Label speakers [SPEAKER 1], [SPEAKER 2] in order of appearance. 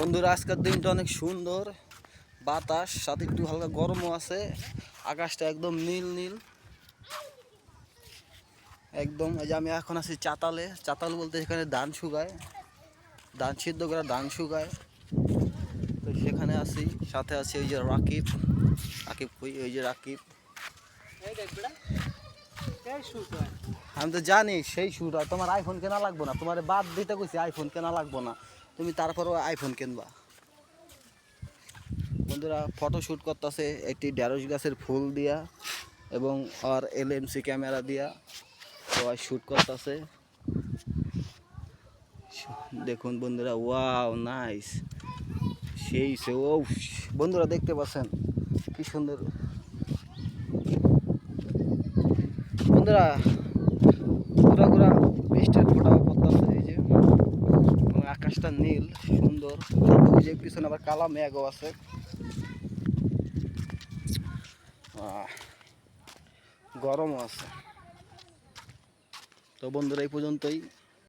[SPEAKER 1] বন্ধুরা, আজকের দিনটা অনেক সুন্দর। বাতাস, সাথে একটু হালকা গরমও আছে। আকাশটা একদম নীল নীল। একদম, এই যে আমি এখন আছি চাতালে। চাতাল বলতে এখানে ধান শুকায়। ধান সিদ্ধ করা ধান শুকায়। তো সেখানে আছি, সাথে আছে ওই যে রাকিব। রাকিব ওই যে রাকিব। আমি তো জানি সেই শুট তোমার আইফোন কেনা লাগবো না? তোমার বাদ দিতে কইছি আইফোন কেনা লাগবো না। তুমি তারপরেও আইফোন কিনবা। বন্ধুরা ফটো শ্যুট করতেছে একটি ঢেঁড়স গাছের ফুল দিয়া এবং আর এলএমসি ক্যামেরা দিয়া। সবাই শ্যুট করতেছে। দেখুন বন্ধুরা ওয়াও নাইস সেই সে ও বন্ধুরা দেখতে পাচ্ছেন? কি সুন্দর। বন্ধুরা ঘোরা ঘোরা বৃষ্টির ফোটা পড়তেছে এই যে। আকাশটা নীল, সুন্দর। যে পিছনে আবার কালা মেঘও আছে। গরমও আছে। তো বন্ধুরা, এই পর্যন্তই।